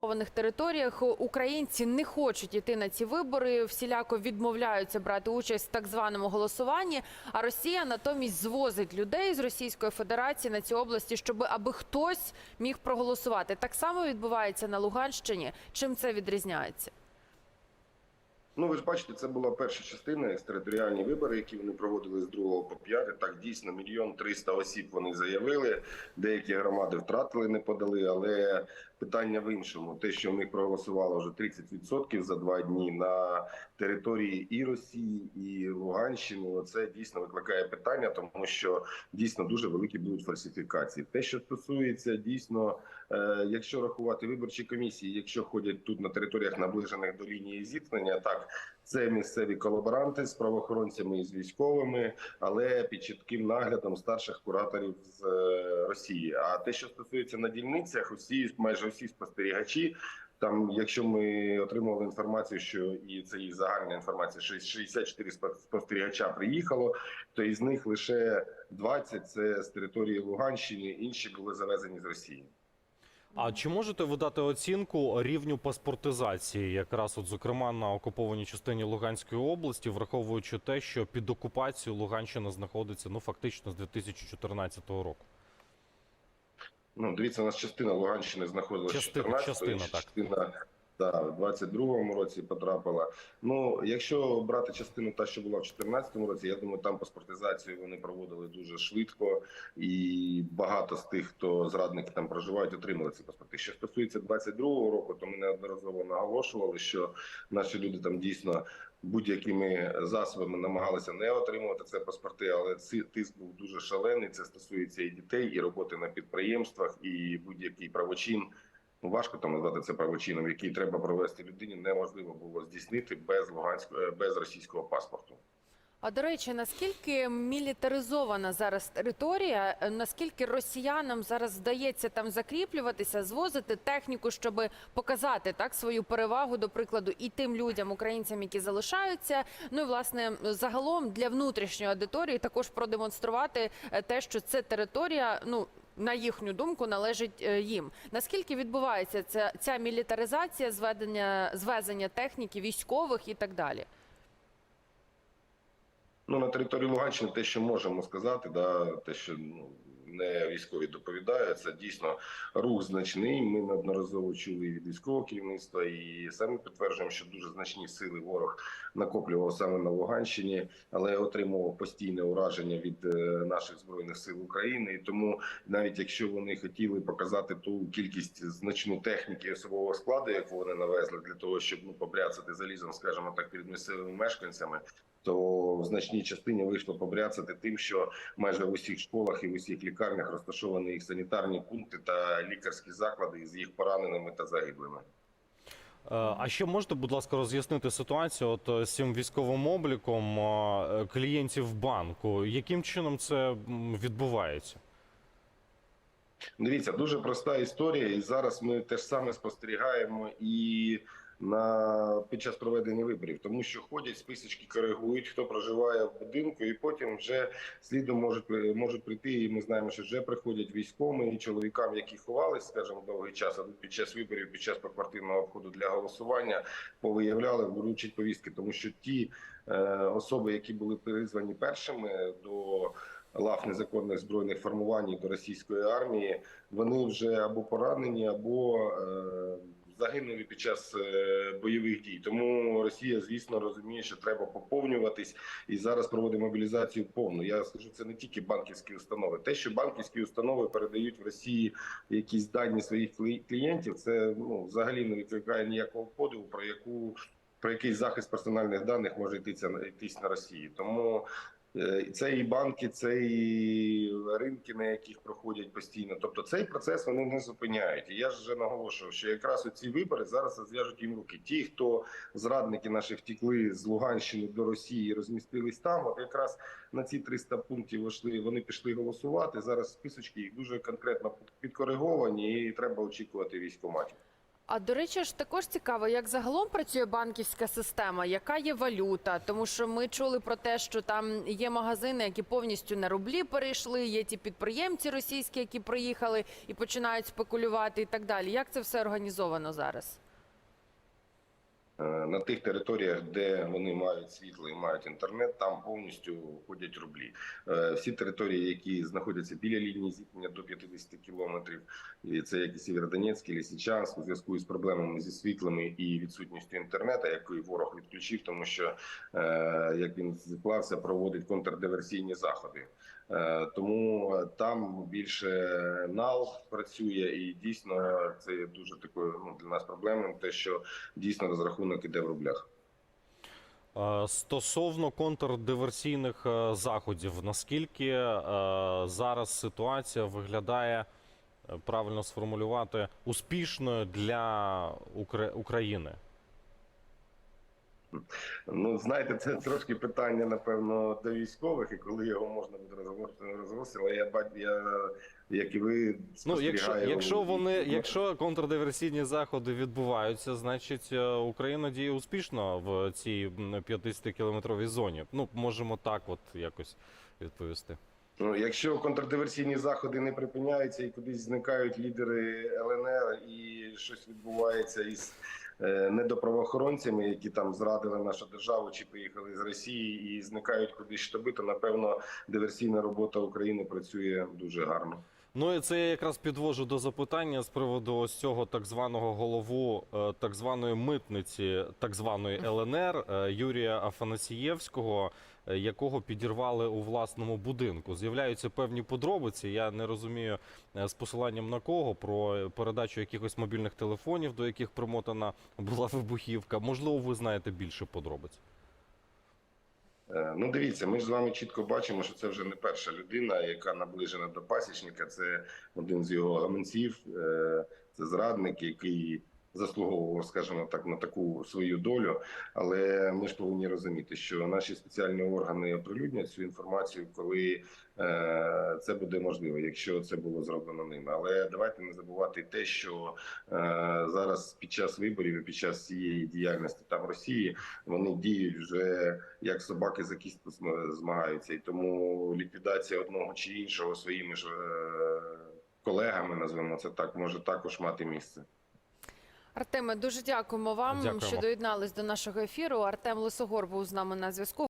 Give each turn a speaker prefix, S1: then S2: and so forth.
S1: окупованих територіях українці не хочуть іти на ці вибори, всіляко відмовляються брати участь в так званому голосуванні. А Росія натомість звозить людей з Російської Федерації на ці області, щоб аби хтось міг проголосувати. Так само відбувається на Луганщині. Чим це відрізняється?
S2: Ну, ви ж бачите, це була перша частина екстериторіальні вибори, які вони проводили з 2 по 5. Так, дійсно, мільйон триста осіб вони заявили. Деякі громади втратили, не подали. Але питання в іншому: те, що в них проголосувало вже 30% за два дні на території і Росії, і Луганщини. Це дійсно викликає питання, тому що дійсно дуже великі будуть фальсифікації. Те, що стосується дійсно, е, якщо рахувати виборчі комісії, якщо ходять тут на територіях наближених до лінії зіткнення, так це місцеві колаборанти з правоохоронцями і з військовими, але під чітким наглядом старших кураторів з е, Росії. А те, що стосується на дільницях, усі майже усі спостерігачі. Там, якщо ми отримували інформацію, що і це і загальна інформація, що 64 спо- спостерігача приїхало, то із них лише 20 – це з території Луганщини, інші були завезені з Росії.
S3: А чи можете ви дати оцінку рівню паспортизації, якраз от зокрема на окупованій частині Луганської області, враховуючи те, що під окупацією Луганщина знаходиться ну фактично з 2014 року?
S2: Ну, дивіться, у нас частина Луганщини знаходилася
S3: Частина-
S2: 14
S3: частина, так.
S2: Да, в 22-му році потрапила. Ну, якщо брати частину та, що була в 14-му році, я думаю, там паспортизацію вони проводили дуже швидко, і багато з тих, хто зрадники там проживають, отримали ці паспорти. Що стосується 22-го року, то ми неодноразово наголошували, що наші люди там дійсно будь-якими засобами намагалися не отримувати це паспорти, але тиск був дуже шалений. Це стосується і дітей, і роботи на підприємствах, і будь-який правочин. Ну, важко там назвати це правочином, який треба провести людині, неможливо було здійснити без луганського е, без російського паспорту.
S1: А до речі, наскільки мілітаризована зараз територія? Е, Наскільки росіянам зараз вдається там закріплюватися, звозити техніку, щоб показати так свою перевагу, до прикладу, і тим людям, українцям, які залишаються. Ну і власне загалом для внутрішньої аудиторії також продемонструвати е, те, що це територія, ну. На їхню думку належить е, їм. Наскільки відбувається ця, ця мілітаризація, зведення звезення техніки, військових і так далі?
S2: Ну на території Луганщини те, що можемо сказати, да те, що ну не військові доповідають, це дійсно рух значний. Ми неодноразово чули від військового керівництва, і самі підтверджуємо, що дуже значні сили ворог накоплював саме на Луганщині, але отримував постійне ураження від е, наших збройних сил України. І тому, навіть якщо вони хотіли показати ту кількість значну техніки особового складу, яку вони навезли для того, щоб ну побряцати залізом, скажімо так, перед місцевими мешканцями, то в значній частині вийшло побряцати тим, що майже в усіх школах і в усіх лікарнях розташовані їх санітарні пункти та лікарські заклади з їх пораненими та загиблими.
S3: Е, А ще можете, будь ласка, роз'яснити ситуацію от е, з цим військовим обліком е, клієнтів банку? Яким чином це відбувається?
S2: Дивіться, дуже проста історія, і зараз ми те ж саме спостерігаємо і на під час проведення виборів, тому що ходять списочки, коригують, хто проживає в будинку, і потім вже слідом можуть можуть прийти. І ми знаємо, що вже приходять військові і чоловікам, які ховались, скажімо, довгий час а під час виборів, під час поквартирного обходу для голосування, повиявляли, вручать повістки, тому що ті е, особи, які були призвані першими до лав незаконних збройних формувань до російської армії, вони вже або поранені, або е, загинули під час е, бойових дій. Тому Росія, звісно, розуміє, що треба поповнюватись і зараз проводить мобілізацію повну. Я скажу, це не тільки банківські установи. Те, що банківські установи передають в Росії якісь дані своїх клієнтів, це ну взагалі не викликає ніякого подиву, про яку про який захист персональних даних може йтися на йтись на Росії. Тому Це і банки, це і ринки, на яких проходять постійно. Тобто цей процес вони не зупиняють. І я ж вже наголошував, що якраз оці вибори зараз розв'яжуть їм руки. Ті, хто зрадники наші втікли з Луганщини до Росії, і розмістились там. От якраз на ці 300 пунктів вийшли, вони пішли голосувати. Зараз списочки їх дуже конкретно підкориговані, і треба очікувати військоматів.
S1: А до речі, ж також цікаво, як загалом працює банківська система, яка є валюта? Тому що ми чули про те, що там є магазини, які повністю на рублі перейшли. Є ті підприємці російські, які приїхали і починають спекулювати, і так далі. Як це все організовано зараз?
S2: Е, На тих територіях, де вони мають світло і мають інтернет, там повністю ходять рублі. Е, Всі території, які знаходяться біля лінії зіткнення до 50 кілометрів, і це як і Сєвєродонецьк, і Лисичанськ, у зв'язку із проблемами зі світлами і відсутністю інтернету, який ворог відключив, тому що е, як він зіклався, проводить контрдиверсійні заходи. Е, Тому там більше нал працює, і дійсно це є дуже такою ну, для нас проблемою, те, що дійсно розрахунок іде в рублях.
S3: Е, Стосовно контрдиверсійних е, заходів, наскільки зараз ситуація виглядає правильно сформулювати успішною для України?
S2: Ну знаєте, це трошки питання, напевно, до військових, і коли його можна буде розголосити, розголосити. Але я бачу, я як і ви
S3: Ну, якщо, якщо вони, якщо контрдиверсійні заходи відбуваються, значить е, Україна діє успішно в цій 50 кілометровій зоні. Ну можемо так, от якось відповісти.
S2: Ну, якщо контрдиверсійні заходи не припиняються і кудись зникають лідери ЛНР, і щось відбувається із е, недоправоохоронцями, які там зрадили нашу державу чи поїхали з Росії і зникають кудись штаби, то напевно диверсійна робота України працює дуже гарно.
S3: Ну і це я якраз підвожу до запитання з приводу ось цього так званого голову е, так званої митниці, так званої ЛНР е, Юрія Афанасієвського, якого підірвали у власному будинку. З'являються певні подробиці. Я не розумію е, з посиланням на кого про передачу якихось мобільних телефонів, до яких примотана була вибухівка. Можливо, ви знаєте більше подробиць.
S2: Е, Ну, дивіться, ми ж з вами чітко бачимо, що це вже не перша людина, яка наближена до пасічника. Це один з його гаманців, е, це зрадник, який заслуговував, скажімо так, на таку свою долю. Але ми ж повинні розуміти, що наші спеціальні органи оприлюднять цю інформацію, коли е, це буде можливо, якщо це було зроблено ними. Але давайте не забувати те, що е, зараз під час виборів і під час цієї діяльності там Росії вони діють вже як собаки за кістку змагаються, і тому ліквідація одного чи іншого своїми ж е, колегами, назвемо це так, може також мати місце.
S1: Артеме, дуже дякуємо вам,
S3: Дякуємо.
S1: що доєднались до нашого ефіру. Артем Лисогор був з нами на зв'язку.